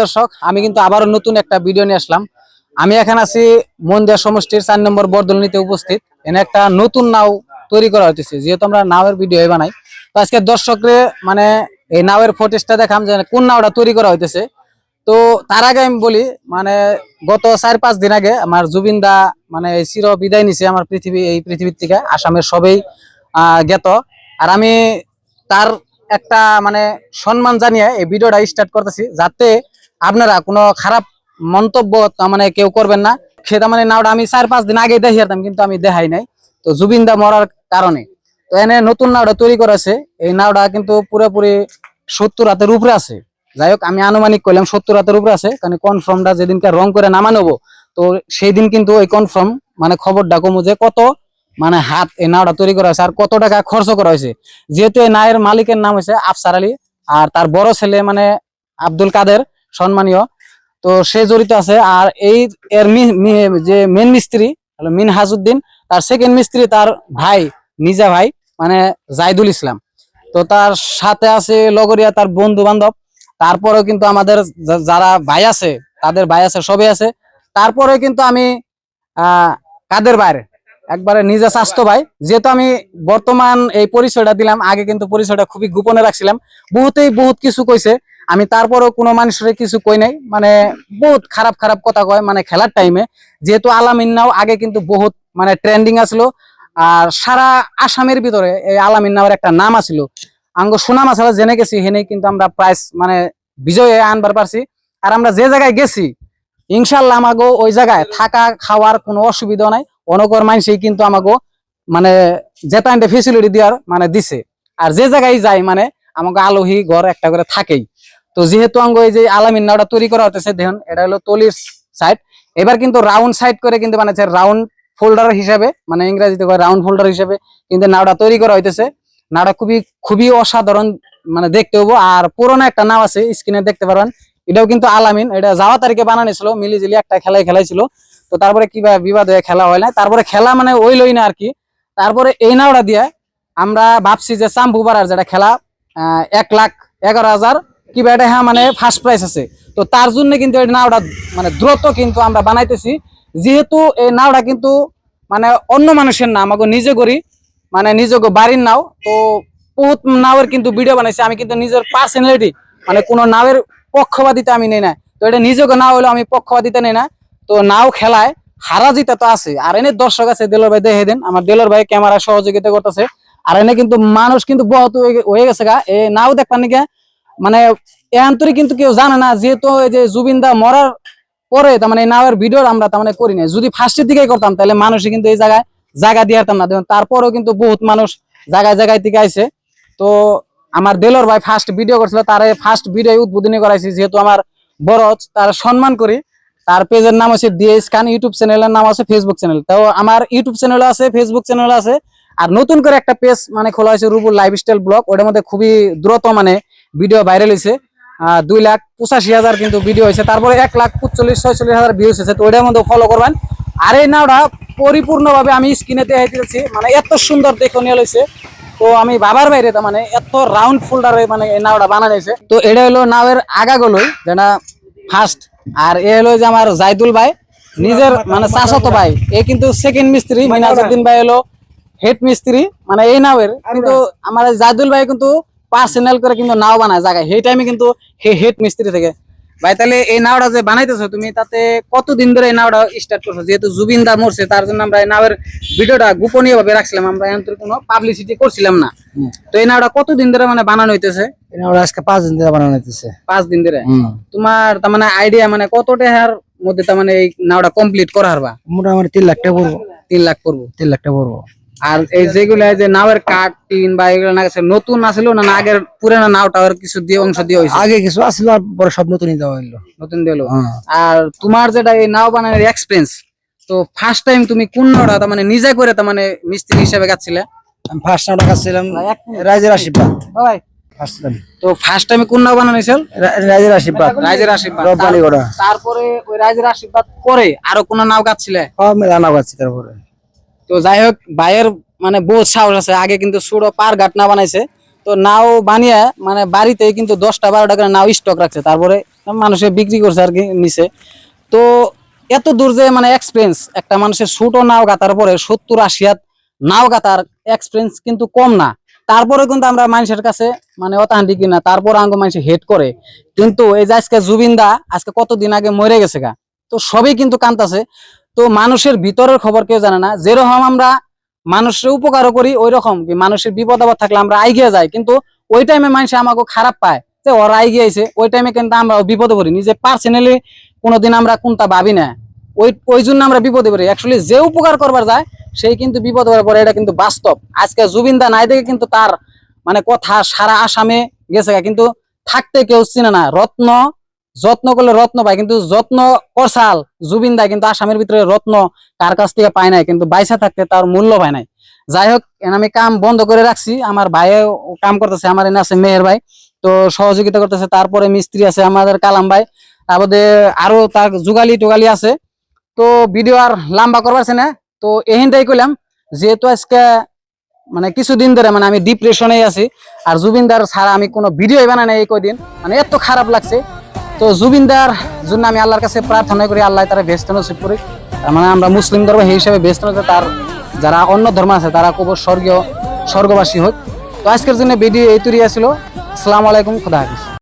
দর্শক, আমি কিন্তু আবারও নতুন একটা ভিডিও নিয়ে আসলাম। আমি এখানে আছি মন্দিয়া সমষ্টির চার নম্বর বরদলনিতে উপস্থিত। এনে একটা নতুন নাও তৈরি করা হইতেছে, যেহেতু আমরা নাওয়ের ভিডিও বানাই। তো আজকে দর্শকরে মানে এই নাওয়ের ফোটেজটা দেখাম যে কোন নাওটা তৈরি করা হইতেছে। তো তার আগে আমি বলি মানে গত চার পাঁচ দিন আগে আমার জুবিন দা মানে চির বিদায় নিছে আমার পৃথিবী, এই পৃথিবীর থেকে, আসামের সবেই জ্ঞাত। আর আমি তার একটা মানে সম্মান জানিয়ে এই ভিডিওটা স্টার্ট করতেছি, যাতে আপনারা কোনো খারাপ মন্তব্য মানে কেউ করবেন না। সেটা মানে নাওটা আমি চার পাঁচ দিন আগে দেখিয়াতাম, কিন্তু আমি দেখাই নাই। তো জুবিন দা মরার কারণে। তো এনে নতুন নাওটা তৈরি করেছে। এই নাওটা কিন্তু পুরোপুরি সত্তর হাতের উপরে আছে। যাই হোক, আমি আনুমানিক করলাম সত্তর হাতের উপরে আছে, কারণ কনফার্মটা যেদিনকে রং করে নামা নেব, তো সেই দিন কিন্তু ওই কনফার্ম মানে খবরটা কমু যে কত মানে হাত এই নাওটা তৈরি করা হয়েছে, আর কত টাকা খরচ করা হয়েছে। যেহেতু এই নায়ের মালিকের নাম হয়েছে আফসার আলী, আর তার বড় ছেলে মানে আব্দুল কাদের সম্মানীয়। তো সে জড়িত আছে আর এই এর যে মেন মিস্ত্রি, হলো মিন হাজুদ্দিন, তার সেকেন্ড মিস্ত্রি তার ভাই, নিজা ভাই মানে জাইদুল ইসলাম। তো তার সাথে আছে লগরিয়া তার বন্ধু বান্ধব তারপরেও কিন্তু আমাদের যারা ভাই আছে, তাদের ভাই আছে, সবই আছে। তারপরে কিন্তু আমি কাদের বাইরে একবারে নিজে স্বাস্থ্য ভাই। যেহেতু আমি বর্তমান এই পরিচয়টা দিলাম, আগে কিন্তু পরিচয়টা খুবই গোপনে রাখছিলাম। বহুতেই বহুত কিছু কইছে। আমি তারপরেও কোনো মানুষের কিছু কই নাই। মানে বহুত খারাপ খারাপ কথা কয় মানে খেলার টাইমে যেহেতু আলামিন্নাও আগে কিন্তু বহুত মানে ট্রেন্ডিং আসলো আর সারা আসামের ভিতরে এই আলামিন্নাওয়ের একটা নাম আছিল। আঙ্গ সুনাম আসলে জেনে গেছি হেনে কিন্তু আমরা প্রাইজ মানে বিজয় আনবার পারছি। আর আমরা যে জায়গায় গেছি ইনশাল্লাহ আমাগো ওই জায়গায় থাকা, খাওয়ার কোনো অসুবিধা নাই। অনকর মানুষই কিন্তু আমাগো মানে যেটা ফেসিলিটি দেওয়ার মানে দিছে। আর যে জায়গায় যাই মানে আমাকে আলহী ঘর একটা করে থাকেই। তো যেহেতু আঙ্গ এই যে আলামিন নাওটা তৈরি করা হতেছে দেখুন, এটা হলো তলির সাইড এবার কিন্তু রাউন্ড সাইড করে কিন্তু বানাচ্ছে রাউন্ড ফোল্ডার হিসাবে মানে ইংরেজিতে রাউন্ড ফোল্ডার হিসাবে কিন্তু নাওটা তৈরি করা হইতেছে। নাওটা খুবই খুবই অসাধারণ মানে দেখতে হব আর পুরোনো একটা নাও আছে, স্ক্রিনে দেখতে পারবেন। এটাও কিন্তু আলামিন, এটা যাওয়া তারিখে বানানো ছিল, মিলিজিলি একটা খেলাই খেলাইছিল। তো তারপরে কীভাবে বিবাদ হয়ে খেলা হয় না তারপরে খেলা মানে ওই লই না আর কি। তারপরে এই নাওটা দিয়ে আমরা ভাবছি যে চাম্পু পাড়ার যেটা খেলা এক লাখ এগারো হাজার কিবা এটা হ্যাঁ মানে ফার্স্ট প্রাইস আছে। তো তার জন্য কিন্তু এই নাওটা মানে দ্রুত কিন্তু আমরা বানাইতেছি। যেহেতু এই নাওটা কিন্তু মানে অন্য মানুষের না আমাকে নিজে করি মানে নিজকে বাড়ির নাও। তো বহুত নাওয়ের কিন্তু ভিডিও বানাইছি, আমি কিন্তু নিজের পার্সোনালিটি মানে কোনো নাওয়ের পক্ষপাতিতে আমি নেই না। তো এটা নিজকে নাও হলেও আমি পক্ষপাতিতে নেই না। তো নাও খেলায় হারা জিতা তো আছে। আর এনে দর্শক আছে, দেলোর ভাই দেখে দেন। আমার দেলোর ভাই ক্যামেরা সহযোগিতা করতেছে। আর এনে কিন্তু মানুষ কিন্তু বহুত হয়ে গেছে গা। এ নাও দেখবার নাকি? মানে এ কিন্তু কেউ জানে না, যেহেতু এই যে জুবিন দা মরার পরে তার মানে নাওয়ের ভিডিও আমরা তার মানে করি না যদি ফার্স্টের দিকে করতাম, তাহলে মানুষই কিন্তু এই জায়গায় জায়গা দিয়ে না। তারপরেও কিন্তু বহুত মানুষ জায়গায় জায়গায় থেকে আইছে। তো আমার দেলোর ভাই ফার্স্ট ভিডিও করছিল, তার ফার্স্ট ভিডিও উদ্বোধনী করাইছি, যেহেতু আমার বড় তার সম্মান করি। তার পেজের নাম হচ্ছে ডিএস খান ইউটিউব চ্যানেলের নাম আছে ফেসবুক চ্যানেল তো আমার ইউটিউব চ্যানেল আছে ফেসবুক চ্যানেল আছে, আর নতুন করে একটা পেজ মানে খোলা হয়েছে রুবুল লাইফস্টাইল ব্লগ ওটার মধ্যে খুবই দ্রুত মানে ভিডিও ভাইরাল হয়েছে দুই লাখ পঁচাশি হাজার কিন্তু ভিডিও হয়েছে তারপরে এক লাখ পঁচল্লিশ ছয়চল্লিশ হাজার ভিউজ হয়েছে তো ওটার মধ্যে ফলো করবেন। আর এই নাওটা পরিপূর্ণভাবে আমি স্ক্রিনে দেখাইতেছি মানে এত সুন্দর দেখনীয় হয়েছে তো আমি বাবার বাইরে তার মানে এত রাউন্ড ফোল্ডারে মানে এই নাওটা হয়েছে তো এটা হলো নাওয়ের আগাগুলোই যেটা ফার্স্ট আর এ হলো যে আমার জাইদুল ভাই নিজের মানে চাচাতো ভাই। এ কিন্তু সেকেন্ড মিস্ত্রি মিনাজুদ্দিন ভাই হলো হেড মিস্ত্রি। মানে এই নাওয়ের। কিন্তু আমার জাইদুল ভাই কিন্তু পার্সোনাল করে কিন্তু নাও বানায় জায়গায়। সেই টাইমে কিন্তু হে হেড মিস্ত্রি থেকে। ভাই তাহলে এই নাওটা যে বানাইতেছো তুমি তাতে কতদিন ধরে এই নাওটা স্টার্ট করছ? যেহেতু জুবিন দা মরছে তার জন্য আমরা এই নাওয়ের ভিডিওটা গোপনীয় ভাবে রাখছিলাম। আমরা এত কোনো পাবলিসিটি করছিলাম না। তো এই নাওটা কতদিন ধরে মানে বানানো হইতেছে? এটা ওরা আজকে পাঁচ দিন ধরে বানানো হইতেছে। পাঁচ দিন ধরে? তোমার তার মানে আইডিয়া মানে কত টাকার মধ্যে তার মানে এই নাওটা কমপ্লিট করা হারবা মোটামুটি তিন লাখ টাকা পড়ব। তিন লাখ পড়ব। তিন লাখ টাকা পড়ব। আর এই যেগুলা যে নাওয়ের কাঠ টিন বা এগুলো না গেছে নতুন আসলো না আগের পুরানো নাও টাওয়ার কিছু দিয়ে অংশ দিয়ে হয়েছে? আগে কিছু আসলো আর পরে সব নতুনই দেওয়া হইল। নতুন দিলো হ্যাঁ। আর তোমার যেটা এই নাও বানানোর এক্সপিরিয়েন্স তো ফার্স্ট টাইম তুমি কোন নাওটা তার মানে নিজে করে তার মানে মিস্ত্রি হিসেবে গাচ্ছিলে? আমি ফার্স্ট নাম রাখাচ্ছিলাম রাজের আশীর্বাদ। ভাই তো ফার্স্ট টাইমে কোন নাও বানাইছিল? রাজের আশীর্বাদ। রাজের আশীর্বাদ। তারপরে ওই রাজের আশীর্বাদ পরে আরও কোন নাও গাচ্ছিলে? সব মেলানো পাচ্ছি তারপরে। তো যাই হোক ভাইয়ের মানে বহুত সাহস আছে। আগে কিন্তু সুড়ো পার ঘাট না বানাইছে। তো নাও বানিয়ে মানে বাড়িতে কিন্তু দশটা বারোটা করে নাও স্টক রাখছে। তারপরে মানুষে বিক্রি করছে আর কি নিচে। তো এত দূর যে মানে এক্সপিরিয়েন্স একটা মানুষের ছোট নাও গাতার পরে সত্তর আশি হাত নাও গাতার এক্সপিরিয়েন্স কিন্তু কম না। তারপরে কিন্তু আমরা মানুষের কাছে মানে অতাহান্ডি কিনা তারপর আঙ্গ মানুষ হেড করে। কিন্তু এই যে আজকে জুবিনদা আজকে কতদিন আগে মরে গেছে গা? তো সবই কিন্তু কান্তাছে তো মানুষের ভিতরের খবর কেউ জানে না। যেরকম আমরা মানুষের উপকারও করি ওই রকম কি মানুষের বিপদ আপদ থাকলে আমরা আইগিয়ে যাই। কিন্তু ওই টাইমে মানুষ আমাকে খারাপ পায় যে ওরা আইগিয়ে আইছে, ওই টাইমে কিন্তু আমরা বিপদে পড়ি। নিজে পার্সোনালি কোনোদিন আমরা কোনটা ভাবি না। ওই ওই জন্য আমরা বিপদে পড়ি। অ্যাকচুয়ালি যে উপকার করবার যায়, সেই কিন্তু বিপদ বিপদে পড়ে এটা কিন্তু বাস্তব। আজকে জুবিনদা নাই দেখে কিন্তু তার মানে কথা সারা আসামে গেছে কিন্তু থাকতে কেউ চিনে না। রত্ন যত্ন করলে রত্ন পায়, কিন্তু যত্ন করছাল জুবিন দা কিন্তু আসামের ভিতরে রত্ন কার কাছ থেকে পায় নাই, কিন্তু বাইসা থাকতে তার মূল্য পায় নাই। যাই হোক আমি কাম বন্ধ করে রাখছি, আমার ভাইও কাম করতেছে, আমার এনে আছে মেয়ের ভাই, তো সহযোগিতা করতেছে, তারপরে মিস্ত্রি আছে আমাদের কালাম ভাই, তারপরে আরও তার যুগালি টুগালি আছে। তো ভিডিও আর লম্বা করবার না, তো এহিনটাই কইলাম, যেহেতু আজকে মানে কিছুদিন ধরে মানে আমি ডিপ্রেশনে আছি, আর জুবিনদার ছাড়া আমি কোনো ভিডিও বানাই নাই এই কদিন মানে এত খারাপ লাগছে। তো জুবিনদার জন্য আমি আল্লাহর কাছে প্রার্থনা করি, আল্লাহ তারা ব্যস্ত নসিব করি। তার মানে আমরা মুসলিম ধর্ম সেই হিসাবে ব্যস্ত নজর তার, যারা অন্য ধর্ম আছে, তারা খুব স্বর্গীয়, স্বর্গবাসী হোক। তো আজকের জন্য ভিডিও এই তৈরি আসলো আসসালামু আলাইকুম, খুদা হাফিজ।